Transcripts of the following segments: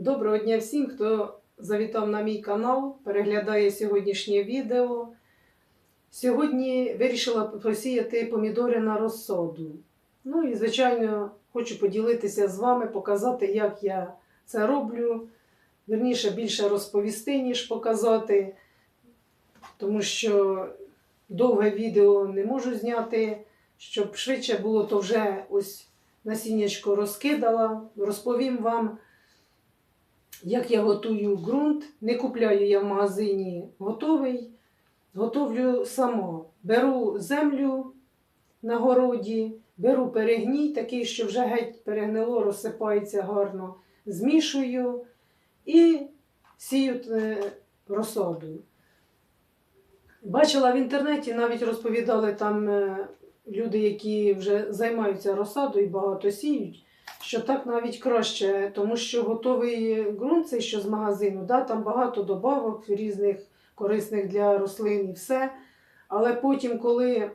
Доброго дня всім, хто завітав на мій канал, переглядає сьогоднішнє відео. Сьогодні вирішила посіяти помідори на розсаду. Ну і, звичайно, хочу поділитися з вами, показати, як я це роблю. Вірніше, більше розповісти, ніж показати, тому що довге відео не можу зняти. Щоб швидше було, то вже ось насіннячко розкидала. Розповім вам, як я готую ґрунт. Не купляю я в магазині готовий, готовлю сама. Беру землю на городі, беру перегній, такий, що вже геть перегнило, розсипається гарно, змішую і сію е, розсаду. Бачила в інтернеті, навіть розповідали там е, люди, які вже займаються розсадою і багато сіють, що так навіть краще, тому що готовий ґрунт, цей що з магазину, да, там багато добавок різних корисних для рослин і все. Але потім, коли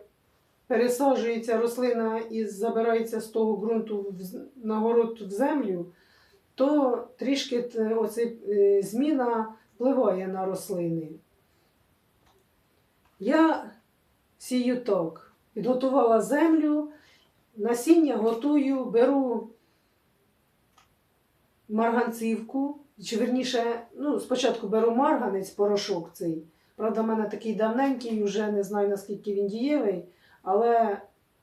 пересаджується рослина і забирається з того ґрунту на город в землю, то трішки оцей, е, зміна впливає на рослини. Я сію так. Підготувала землю, насіння готую, беру марганцівку, чи верніше, ну, спочатку беру марганець, порошок цей. Правда, в мене такий давненький, вже не знаю наскільки він дієвий, але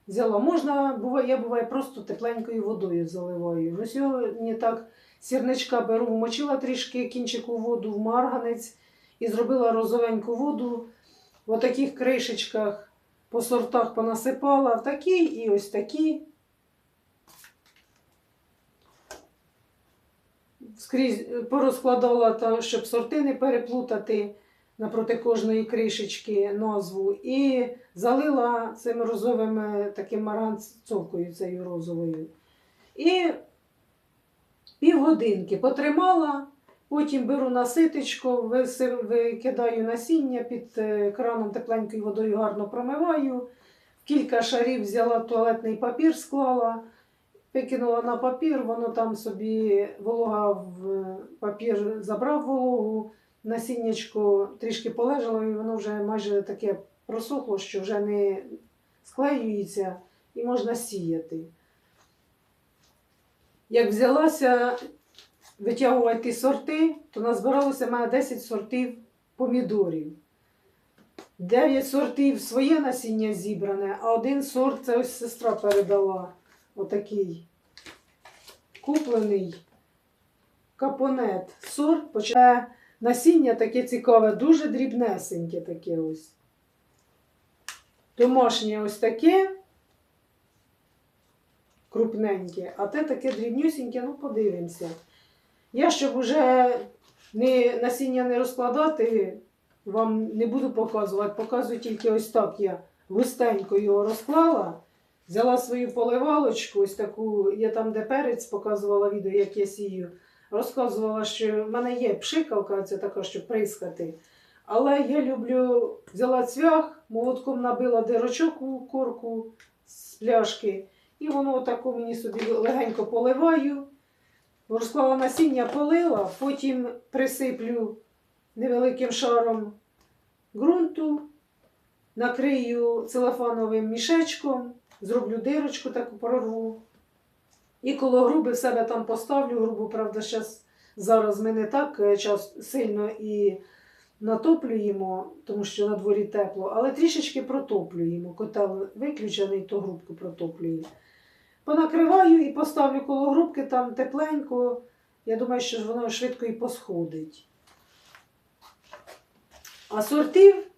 взяла. Можна, буває, я буває просто тепленькою водою заливаю. Ну, сьогодні так сірничка беру, вмочила трішки кінчику воду в марганець і зробила розовеньку воду в отаких кришечках по сортах понасипала такі і ось такі. Скрізь порозкладала, там, щоб сорти не переплутати напроти кожної кришечки назву. І залила цим розовим е, таким маранцовкою цією розовою. І півгодинки потримала, потім беру на ситечко, викидаю насіння під е, краном тепленькою водою гарно промиваю. Кілька шарів взяла туалетний папір, склала, викинула на папір, воно там собі волога в папір забрав вологу, насіннячко трішки полежало, і воно вже майже таке просохло, що вже не склеюється і можна сіяти. Як взялася витягувати сорти, то назбиралося в мене 10 сортів помідорів. 9 сортів своє насіння зібране, а один сорт це ось сестра передала. Отакий куплений капонет. Сорт починає насіння таке цікаве, дуже дрібнесеньке таке ось. Домашнє ось таке крупненьке, а те таке дрібнюсіньке, ну подивимося. Я, щоб уже не, насіння не розкладати, вам не буду показувати. Показую тільки ось так я густенько його розклала. Взяла свою поливалочку, ось таку, я там, де перець показувала відео, як я сію. Розказувала, що в мене є пшикалка, це така, щоб прискати. Але я люблю, взяла цвях, молотком набила дирочок у корку з пляшки, і воно отако мені собі легенько поливаю. Розклала насіння, полила, потім присиплю невеликим шаром ґрунту, накрию целофановим мішечком, зроблю дирочку таку прорву. І коло груби в себе там поставлю. Грубу, правда, щас, зараз ми не так е, час сильно і натоплюємо, тому що на дворі тепло, але трішечки протоплюємо. Котел виключений, то грубку протоплює. Понакриваю і поставлю коло грубки там тепленько. Я думаю, що воно швидко і посходить. А сортів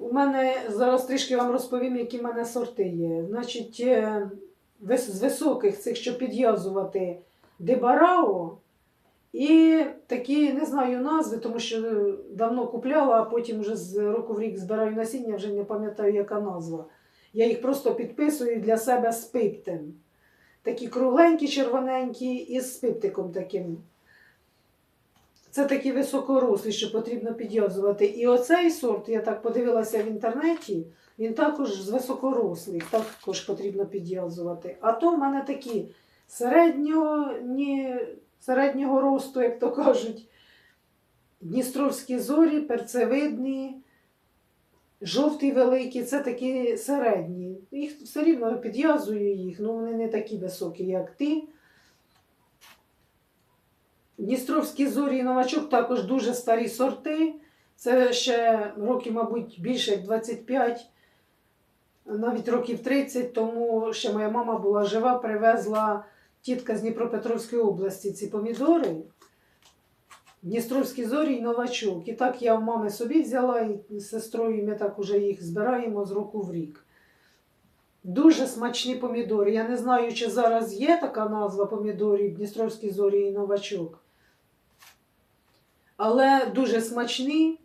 у мене зараз трішки вам розповім, які в мене сорти є. Значить, е, з високих цих, що підв'язувати дебарао. І такі, не знаю назви, тому що е, давно купляла, а потім вже з року в рік збираю насіння, вже не пам'ятаю, яка назва. Я їх просто підписую для себе з пиптем. Такі кругленькі, червоненькі і з пиптиком таким. Це такі високорослі, що потрібно підв'язувати. І оцей сорт, я так подивилася в інтернеті, він також з високорослих, також потрібно підв'язувати. А то в мене такі середньо, ні, середнього росту, як то кажуть. Дністровські зорі, перцевидні, жовті великі, це такі середні. Їх все рівно підв'язую їх, ну вони не такі високі, як ти. Дністровські зорі і новачок також дуже старі сорти. Це ще років, мабуть, більше як 25, навіть років 30, тому ще моя мама була жива, привезла тітка з Дніпропетровської області ці помідори. Дністровські зорі і новачок. І так я в мами собі взяла і з сестрою ми так уже їх збираємо з року в рік. Дуже смачні помідори. Я не знаю, чи зараз є така назва помідорів Дністровські зорі і новачок. Але дуже смачні.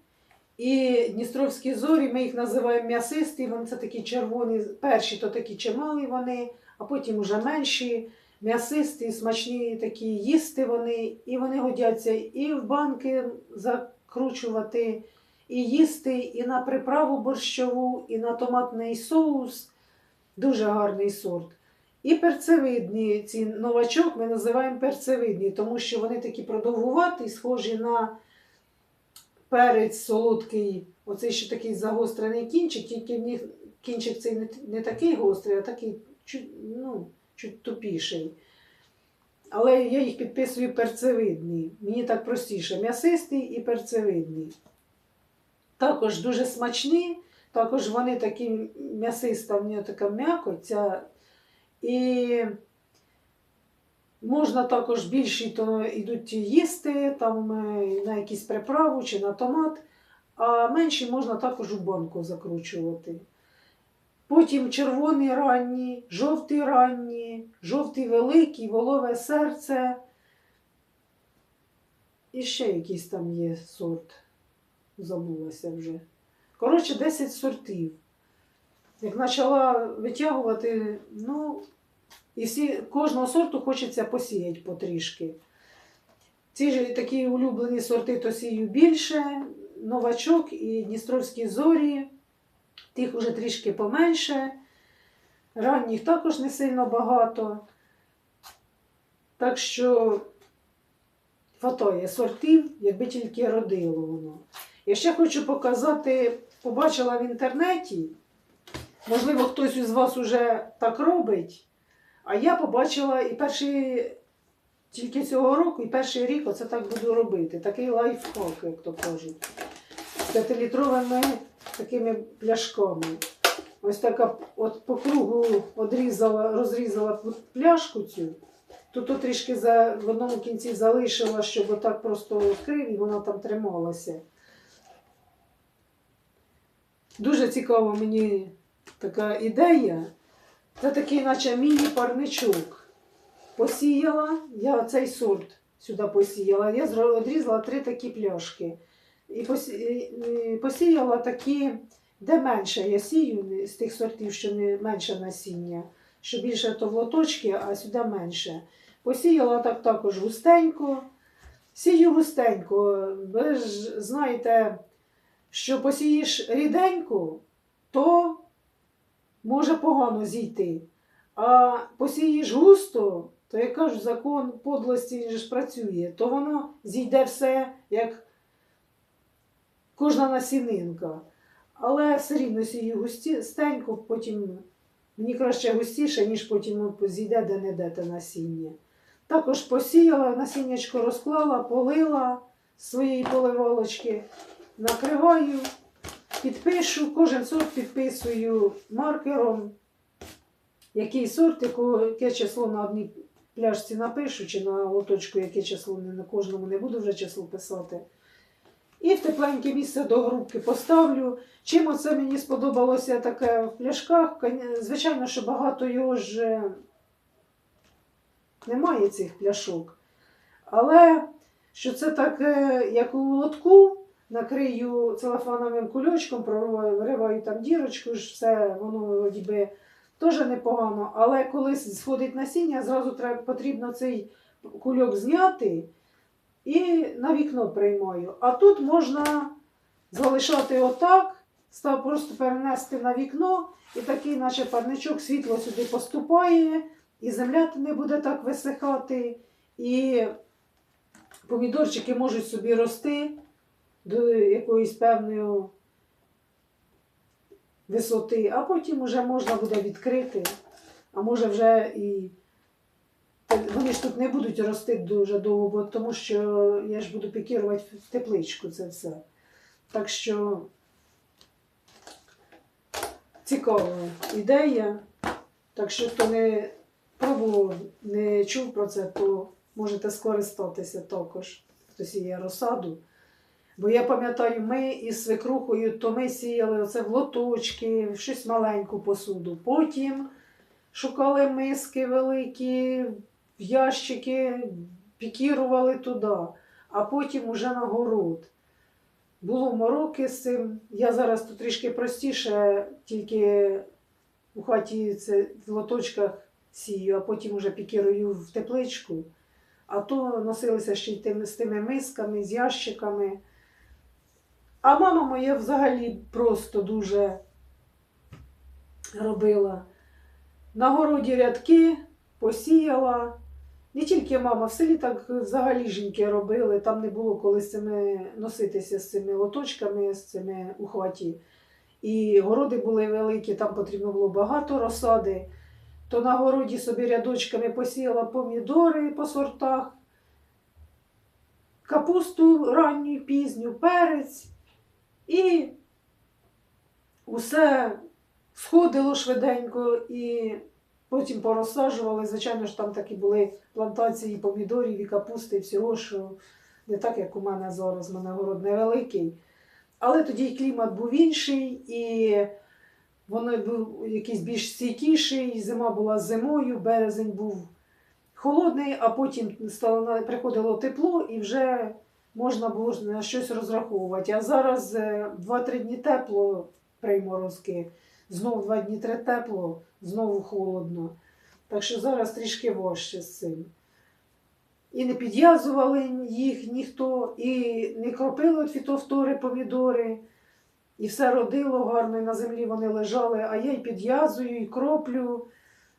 І Дністровські зорі, ми їх називаємо м'ясисті, вони це такі червоні, перші то такі чималі вони, а потім вже менші, м'ясисті, смачні такі їсти вони, і вони годяться і в банки закручувати, і їсти, і на приправу борщову, і на томатний соус. Дуже гарний сорт. І перцевидні, ці новачок ми називаємо перцевидні, тому що вони такі продовгуваті, схожі на перець солодкий, оцей ще такий загострений кінчик, тільки в них кінчик цей не, такий гострий, а такий чуть, ну, чуть тупіший. Але я їх підписую перцевидні. Мені так простіше. М'ясистий і перцевидний. Також дуже смачні, також вони такі м'ясиста, в нього така м'якоть. ця. І Можна також більші то йдуть їсти там е, на якісь приправу чи на томат, а менші можна також у банку закручувати. Потім червоний ранній, жовтий ранній, жовтий великий, волове серце. І ще якийсь там є сорт. Забулася вже. Коротше, 10 сортів. Як почала витягувати, ну, і всі, кожного сорту хочеться посіяти потрішки. Ці ж такі улюблені сорти то сію більше, новачок і Дністровські зорі, тих уже трішки поменше. Ранніх також не сильно багато. Так що фатоє сортів, якби тільки родило воно. Я ще хочу показати, побачила в інтернеті, можливо, хтось із вас уже так робить. А я побачила і перший тільки цього року, і перший рік оце так буду робити. Такий лайфхак, як то кажуть. З п'ятилітровими такими пляшками. Ось така от по кругу одрізала, розрізала пляшку цю. Тут трішки за, в одному кінці залишила, щоб отак просто відкрив і вона там трималася. Дуже цікава мені така ідея. Це такий, наче міні-парничок. Посіяла, я цей сорт сюди посіяла. Я одрізала три такі пляшки. І посіяла такі, де менше я сію з тих сортів, що не менше насіння, що більше то в лоточки, а сюди менше. Посіяла так також густенько. Сію густенько. Ви ж знаєте, що посієш ріденько, то може погано зійти. А посієш густо, то як кажуть, закон подлості ж працює, то воно зійде все, як кожна насінинка. Але все рівно сію густенько, потім мені краще густіше, ніж потім зійде де-не-де те насіння. Також посіяла, насіннячко розклала, полила з своєї поливалочки, накриваю, підпишу, кожен сорт підписую маркером. Який сорт, яке число на одній пляшці напишу, чи на лоточку, яке число на кожному не буду вже число писати. І в тепленьке місце до грубки поставлю. Чим оце мені сподобалося таке в пляшках? Звичайно, що багато його ж е, немає цих пляшок. Але що це таке, як у лотку, накрию целофановим кульочком, прориваю там дірочку, ж все воно вроді би теж непогано. Але коли сходить насіння, зразу треба, потрібно цей кульок зняти і на вікно приймаю. А тут можна залишати отак, став просто перенести на вікно, і такий, наче парничок, світло сюди поступає, і земля не буде так висихати. І помідорчики можуть собі рости до якоїсь певної висоти, а потім вже можна буде відкрити, а може вже і вони ж тут не будуть рости дуже довго, тому що я ж буду пікірувати в тепличку це все. Так що цікава ідея. Так що хто не пробував, не чув про це, то можете скористатися також, хто сіє розсаду. Бо я пам'ятаю, ми із свекрухою, то ми сіяли оце в лоточки, в щось маленьку посуду. Потім шукали миски великі, в ящики, пікірували туди, а потім уже на город. Було мороки з цим. Я зараз тут трішки простіше, тільки у хаті це в лоточках сію, а потім уже пікірую в тепличку. А то носилися ще й тими, з тими мисками, з ящиками. А мама моя взагалі просто дуже робила. На городі рядки посіяла. Не тільки мама, в селі так взагалі жінки робили. Там не було коли з цими носитися з цими лоточками, з цими у хаті. І городи були великі, там потрібно було багато розсади. То на городі собі рядочками посіяла помідори по сортах, капусту ранню, пізню, перець. І усе сходило швиденько і потім порозсаджували. Звичайно ж, там такі були плантації помідорів і капусти, і всього, що не так, як у мене зараз, у мене город невеликий. Але тоді клімат був інший, і воно був якийсь більш стійкіший, зима була зимою, березень був холодний, а потім приходило тепло і вже можна було на щось розраховувати. А зараз е, 2-3 дні тепло приморозки, знову 2 дні тепло, знову холодно. Так що зараз трішки важче з цим. І не підв'язували їх ніхто, і не кропили фітофтори, помідори. І все родило гарно, і на землі вони лежали, а я й підв'язую, і кроплю.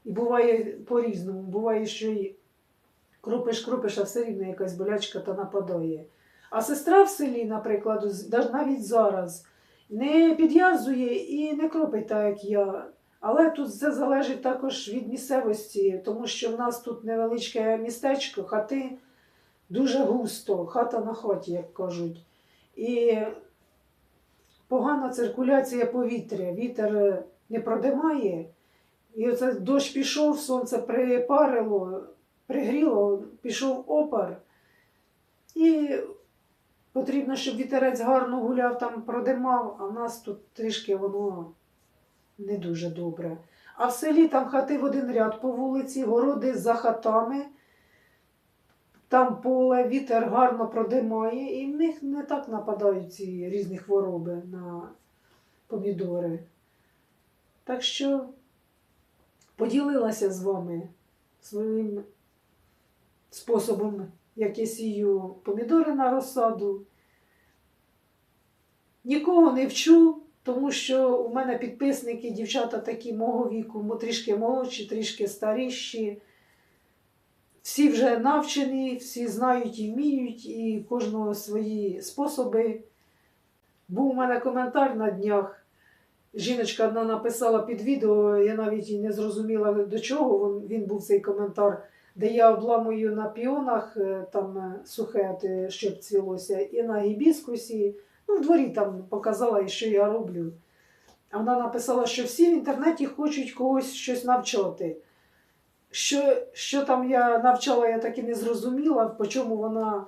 І буває по-різному. Буває, що і кропиш, кропиш, а все рівно якась болячка та нападає. А сестра в селі, наприклад, навіть зараз не підв'язує і не кропить так, як я. Але тут це залежить також від місцевості, тому що в нас тут невеличке містечко, хати дуже густо, хата на хаті, як кажуть. І погана циркуляція повітря, вітер е, не продимає. І оце дощ пішов, сонце припарило, пригріло, пішов опар. І потрібно, щоб вітерець гарно гуляв, там продимав, а в нас тут трішки воно не дуже добре. А в селі там хати в один ряд по вулиці, городи за хатами, там поле, вітер гарно продимає, і в них не так нападають ці різні хвороби на помідори. Так що поділилася з вами своїм способом, як я сію помідори на розсаду. Нікого не вчу, тому що у мене підписники, дівчата такі мого віку, трішки молодші, трішки старіші. Всі вже навчені, всі знають і вміють, і кожного свої способи. Був у мене коментар на днях. Жіночка одна написала під відео, я навіть і не зрозуміла до чого він був цей коментар, де я обламую на піонах е, там е, сухе, щоб цвілося, і на гібіскусі. Ну, в дворі там показала, що я роблю. Вона написала, що всі в інтернеті хочуть когось щось навчати. Що, що там я навчала, я так і не зрозуміла, по чому вона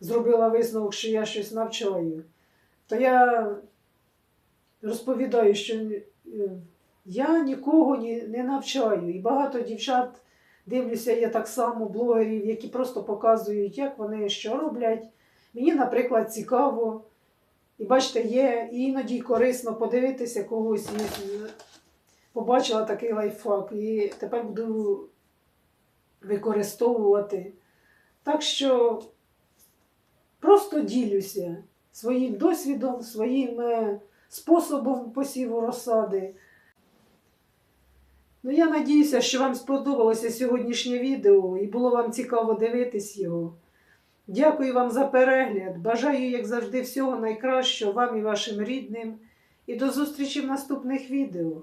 зробила висновок, що я щось навчаю. То я розповідаю, що е, я нікого ні, не навчаю. І багато дівчат дивлюся, я так само блогерів, які просто показують, як вони що роблять. Мені, наприклад, цікаво. І бачите, є іноді корисно подивитися когось. І побачила такий лайфхак, і тепер буду використовувати. Так що просто ділюся своїм досвідом, своїм е, способом посіву розсади. Ну, я надіюся, що вам сподобалося сьогоднішнє відео і було вам цікаво дивитись його. Дякую вам за перегляд. Бажаю, як завжди, всього найкращого вам і вашим рідним. І до зустрічі в наступних відео.